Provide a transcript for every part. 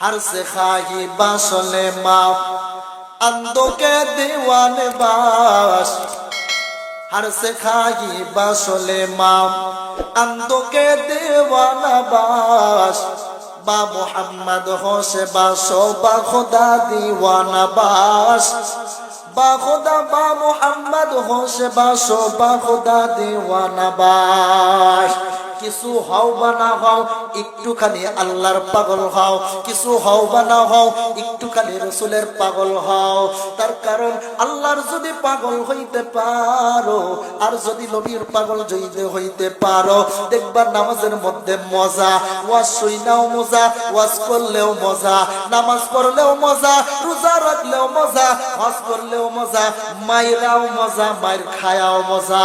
ہر سے خواہی باسل ماں اندوں کے دیوان باش ہر سے خواہی باسل ماں اندوں کے دیوان باش با محمد ہو سے باسو با خدا دیوان باش با خدا با محمد ہو سے باسو با خدا دیوان باش কিছু হও বা না হও, একটুখানি আল্লাহর পাগল হও। কিছু হও বা না হও, একটুখানি রসুলের পাগল হও। তার কারণ আল্লাহর যদি পাগল হইতে পারো, আর যদি নবীর পাগল যদি হইতে পারো, দেখবা নামাজের মধ্যে মজা। ওয়াজ শুইনাও মজা, ওয়াজ করলেও মজা। নামাজ পড়লেও মজা, রোজা রাখলেও মজা, হজ করলেও মজা, মাইরাও মজা, মায়ের খায়াও মজা।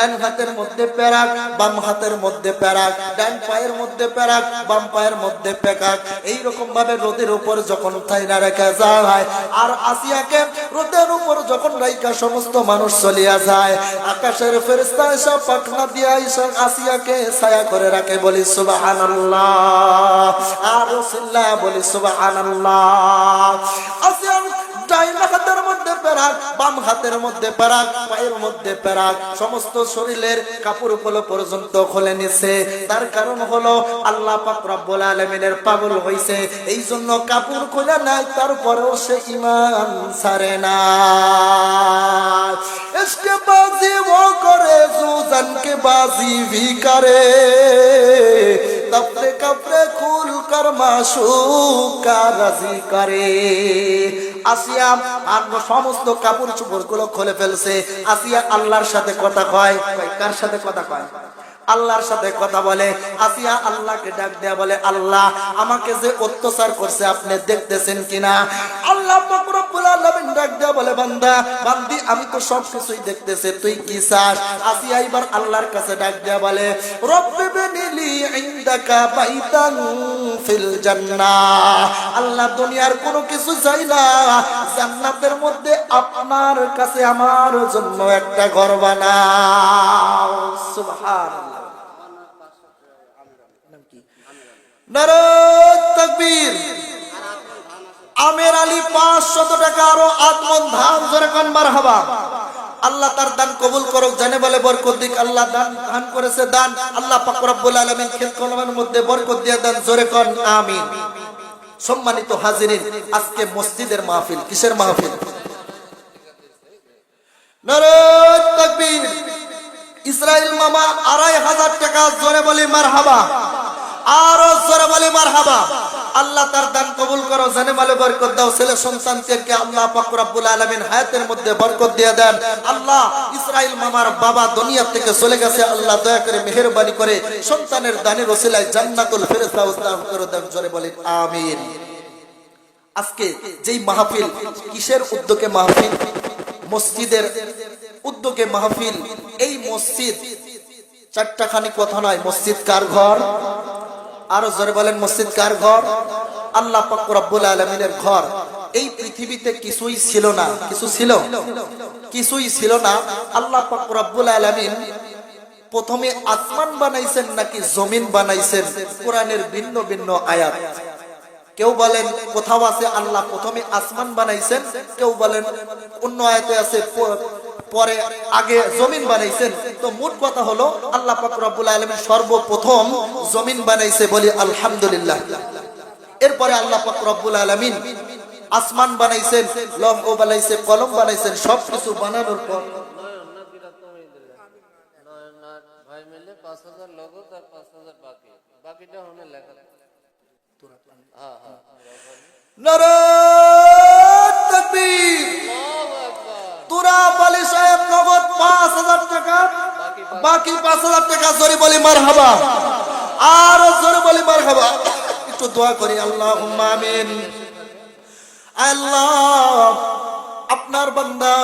ডান হাতের মধ্যে প্যারাক, বাম হাতের মধ্যে প্যারাক, ডান পায়ের মধ্যে প্যারাক, বাম পায়ের মধ্যে প্যাকাক। এইরকম ভাবে রোদের উপর যখন থাইনা রেখা যায়, আর আসিয়াকে রোদের উপর যখন রাইকা সমস্ত মানুষ চলিয়া যায়, আকাশের ফেরেস্তা এসব পাখনা দিয়া এসব আসিয়াকে ছায়া করে রাখে, বলি, সুবহানাল্লাহ। আর বলি, সুবহানাল্লাহ। আসিয়ার ডাইন হাতের প্যারাক, বাম হাতের মধ্যে প্যারাক, পায়ের মধ্যে প্যারাক, সমস্ত শরীরের কাপড়গুলো পর্যন্ত খুলে নিছে। তার কারণ হলো আল্লাহ পাক রব্বুল আলামিনের পাগল হইছে। এই জন্য কাপড় খোলা নাই, তারপরেও সে ইমান সারে না। ইসকে বাজি ও করে সুজান কে বাজি ভি করে তপরে কপরে খুল কর মাশু রাজি করে। আসিয়া আর সমস্ত কাপড় চোপড়গুলো খুলে ফেলছে। আসিয়া আল্লাহর সাথে কথা কয়। কার সাথে কথা কয়? আল্লাহর সাথে কথা বলে। আসিয়া আল্লাহকে ডাক দেয়া বলে, আল্লাহ, আমাকে যে অত্যাচার করছে, আপনি দেখতেছেন কিনা? আল্লাহ ডাক দেয়া বলে, বান্দা, বান্দি আমি তো সব কিছুই দেখতেছি, তুই কি চাস? আসিয়া এবার আল্লাহর কাছে ডাক দেয়া বলে, রব্বি বিনিলি ইনদাকা বাইতান ফিল জান্নাহ। আল্লাহ দুনিয়ার কোনো কিছু চাই না। জান্নাতের মধ্যে আপনার কাছে আমার জন্য একটা ঘর বানাও। সুবহানাল্লাহ। নারায়ণ তাকবীর আমের আলী ধান কনবার হবা আল্লাহ তার দান কবুল করুক, জানে বলে বরকত দিক। আল্লাহ দান দান করেছে, দান। আল্লাহ পাক রব্বুল আলামিন খেত কলমের মধ্যে বরকত দিয়ে দেন, জোরে আমিন। সম্মানিত হাজিরিন, আজকে মসজিদের মাহফিল, কিসের মাহফিল? ইসরাইল মামা, আড়াই হাজার টাকা জোরে বলি মারহাবা। আরও জোরে বলি মারহাবা। আল্লাহ তার দান কবুল করো, জানে মালে বরকত দাও। ছেলে সন্তানকে আল্লাহ পাক রব্বুল আলামিন হায়াতের মধ্যে বরকত দিয়ে দেন। আল্লাহ ইসরাইল মামার বাবা দুনিয়া থেকে চলে গেছে। আল্লাহ দয়া করে মেহেরবানি করে সন্তানের দানের ওসিলায় জান্নাতুল ফেরেশতাউস দান করে দেন। জোরে বলি আমিন। আজকে যেই মাহফিল কিসের উদ্যোগে মাহফিল? মসজিদের উদ্যোগে মাহফিল। এই মসজিদ চারটা খানি কথা নয়, মসজিদ কার ঘর? আরও জোরে বলেন, মসজিদ কার ঘর? আল্লাহ রব্বুল আলমিনের ঘর। এই পৃথিবীতে কিছুই ছিল না। কিছু ছিল? কিছুই ছিল না। আল্লাহ রব্বুল আলমিন প্রথমে আসমান বানাইছেন নাকি জমিন বানাইছেন? কোরআনের ভিন্ন ভিন্ন আয়াত। কেউ বলেন, কোথাও আছে আল্লাহ প্রথমে আসমান বানাইছেন? কেউ বলেন, অন্য আয়তে আছে পরে আগে জমিন বানাইছেন। তো মোট কথা হলো, আল্লাহ পাক রব্বুল আলামিন সর্বপ্রথম জমিন বানাইছে বলি আলহামদুলিল্লাহ এরপরে আল্লাহ পাক আলামিন আসমান বানাইছেন, লৌহ বানাইছে, কলম বানাইছেন, সবকিছু বানানোর পর। তোরা বলি নগদ পাঁচ হাজার টাকা বাকি পাঁচ হাজার টাকা জোরে বলি মার হাবা আর জোরে বলি মার হাবা একটু দোয়া করি আল্লাহ আমিন। আল্লাহ, আপনার বান্দা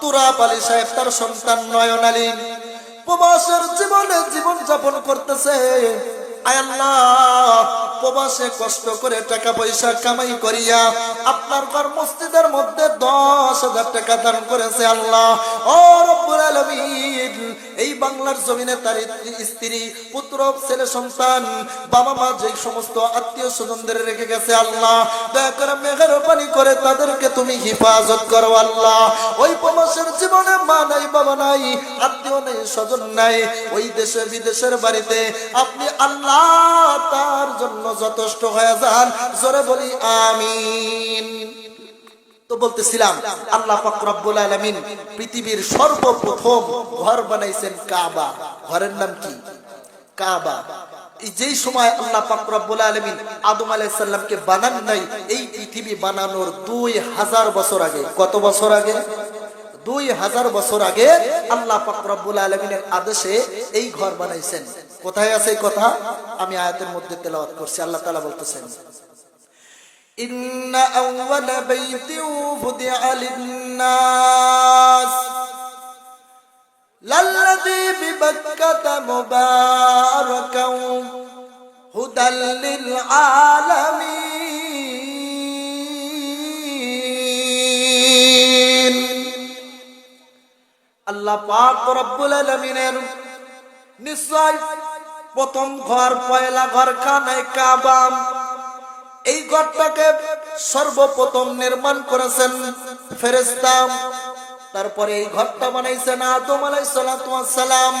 তুরাব আলী সাহেব, তার সন্তান নয়ন আলী, প্রবাসের জীবনে জীবন যাপন করতেছে। আল্লাহ, প্রবাসে কষ্ট করে টাকা পয়সা কামাই করিয়া আপনার ঘর মসজিদের মধ্যে দশ হাজার টাকা দান করেছে আল্লাহ। ও রব্বুল আলামিন এই বাংলার জমিনে তার স্ত্রী পুত্র, ছেলে, সন্তান, বাবা মা যে সমস্ত আত্মীয় স্বজনদের রেখে গেছে আল্লাহ, দয়া করে মেহরবানি করে তাদেরকে তুমি হিফাজত করো আল্লাহ। ওই প্রবাসের জীবনে মা নাই, বাবা নাই, আত্মীয় নেই, স্বজন নাই, ওই দেশে বিদেশের বাড়িতে আপনি আল্লাহ তার জন্য যথেষ্ট হয়ে যান। জোরে বলি, আমিন। তো বলতেছিলাম, আল্লাহ পাক রব্বুল আলামিন পৃথিবীর সর্বপ্রথম ঘর বানাইছেন কাবা। ঘরের নাম কি? কাবা। যেই সময় আল্লাহ পাক রব্বুল আলামিন আদম আলাইসাল্লামকে বানান নাই, এই পৃথিবী বানানোর দুই হাজার বছর আগে, কত বছর আগে? দুই হাজার বছর আগে আল্লাহ পাক রব্বুল আলামিনের আদেশে এই ঘর বানাইছেন। কোথায় আছে কথা? আমি আয়াতের মধ্যে তেলাওয়াত করছি, আল্লাহ তালা বলতেছেন إن أول بيت وضع للناس للذي ببكة مباركا هدى للعالمين আল্লাহ পাক রব্বুল আলামিনের নিশ্চয় প্রথম ঘর পয়লা ঘর খানায় কাবা এই ঘরটাকে সর্বপ্রথম নির্মাণ করেছেন ফেরেস্তাম তারপরে এই ঘরটা বানাইছেন আদম আলাইহিস সালাম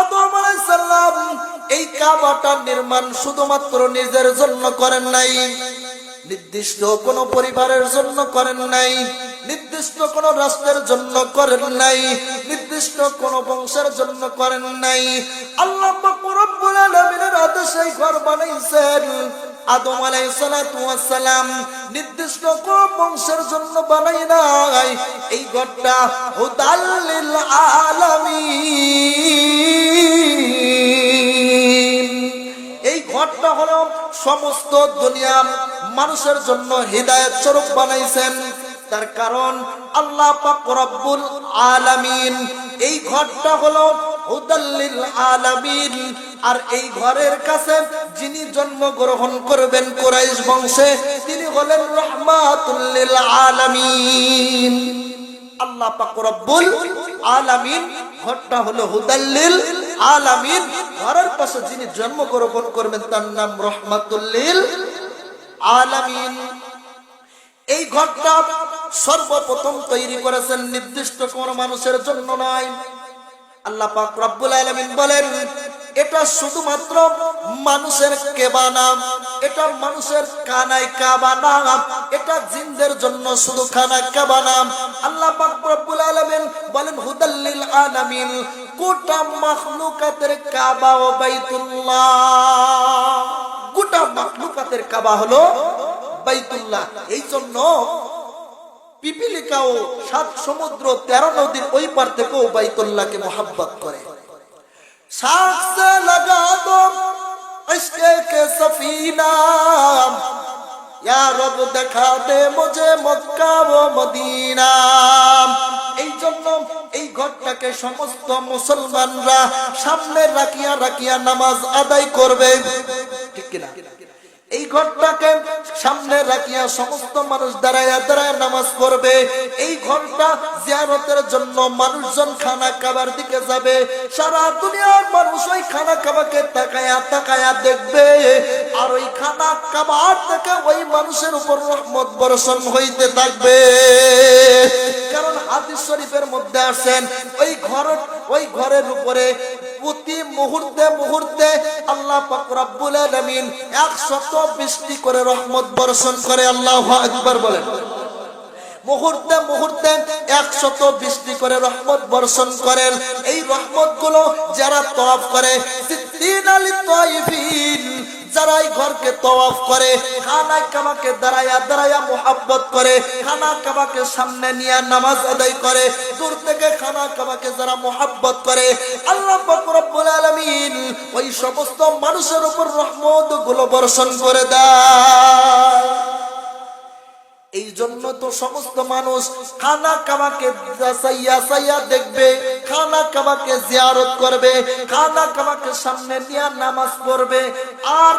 আদম আলাইহিস সালাম এই কাবাটা নির্মাণ শুধুমাত্র নিজের জন্য করেন নাই, নির্দিষ্ট কোন পরিবারের জন্য করেন নাই, নির্দিষ্ট কোন রাষ্ট্রের জন্য করেন নাই, নির্দিষ্ট কোন বংশের জন্য করেন নাই। আল্লাহ আদেশে ঘর বানাইছেন। আদম ওয়াস সালাম নির্দিষ্ট কোন বংশের জন্য বানাই নাই। এই ঘরটা হুদাল লিল আলামিন। এই ঘরটা হলো সমস্ত দুনিয়া মানুষের জন্য হৃদায়ত স্বরূপ বানাইছেন। তার কারণ আল্লাহ পাক রব্বুল আলামিন। এই ঘরটা হলো হুদাল্লিল আলামিন। আর এই ঘরের কাছে যিনি জন্মগ্রহণ করবেন কুরাইশ বংশে, তিনি হলেন রহমাতুল্লিল আলামিন। আল্লাহ পাক রব্বুল আলামিন, ঘরটা হলো হুদাল্লিল আলামিন। ঘরের পাশে যিনি জন্মগ্রহণ করবেন, তার নাম রহমাতুল্লিল আলামিন। এই ঘরটা সর্বপ্রথম তৈরি করেছেন নির্দিষ্ট কোন মানুষের জন্য নয় আল্লাহ পাক রব্বুল আলামিন বলেন, এটা শুধুমাত্র মানুষের কেবা নাম এটা মানুষের কানায় কাবা নাম এটা জিনদের জন্য শুধু খানা কাবা নাম আল্লাহ পাক রব্বুল আলামিন বলেন হুদাল্লিল আলামিন, গোটা মাখলুকাতের কাবা ও বাইতুল্লাহ। গোটা মাখলুকাতের কাবা হলো বাইতুল্লাহ। এই জন্য পিপিলিকাও সাত সমুদ্র তেরো নদীর ওই পার থেকে বাইতুল্লাহকে মোহাব্বত করে। কে সফিনা? ইয়া মুসলমানরা সামনে রাখিয়া রাখিয়া নামাজ আদায় করবে। ঠিক কিনা? এই ঘরটাকে সামনে রাখিয়া সমস্ত মানুষ দাঁড়ায় দাঁড়ায় নামাজ পড়বে। এই ঘরটা জিয়ারতের জন্য মানুষজন খানা খাবার দিকে যাবে। সারা দুনিয়ার মানুষ ওই খানা খাবাকে তাকায়া তাকায়া দেখবে। আর ওই খানা খাবার থেকে ওই মানুষের উপর রহমত বর্ষণ হইতে থাকবে। কারণ হাদিস শরীফের মধ্যে আসেন, ওই ঘর ওই ঘরের উপরে প্রতি মুহূর্তে মুহূর্তে আল্লাহ পাক রব্বুল আলামিন 100 বৃষ্টি করে রহমত বর্ষণ করে, আল্লাহ আকবার বলেন। মুহূর্তে মুহূর্তে একশত বৃষ্টি করে রহমত বর্ষণ করেন। এই রহমতগুলো যারা তফ করে, সিদ্দিন আলী তাইফিন যারা এই ঘরকে তওয়াফ করে, খানা কাবাকে দাঁড়ায়া দাঁড়ায়া মোহাব্বত করে, খানা কাবাকে সামনে নিয়ে নামাজ আদায় করে, দূর থেকে খানা কাবাকে যারা মোহাব্বত করে, আল্লাহ রব্বুল আলামিন ওই সমস্ত মানুষের উপর রহমতগুলো বর্ষণ করে দেয় এই জন্য তো সমস্ত মানুষ খানা সাইয়া দেখবে কাবাকে জিয়ারত করবে খানা কাবাকে সামনে নিয়ে নামাজ পড়বে। আর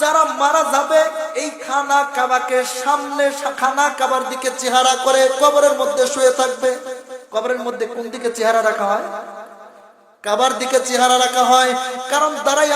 যারা মারা যাবে, এই খানা কাবাকে সামনে খানা কাবার দিকে চেহারা করে কবরের মধ্যে শুয়ে থাকবে। কবরের মধ্যে কোন দিকে চেহারা রাখা হয়? কাবার দিকে চেহারা রাখা হয়। কারণ দাঁড়াই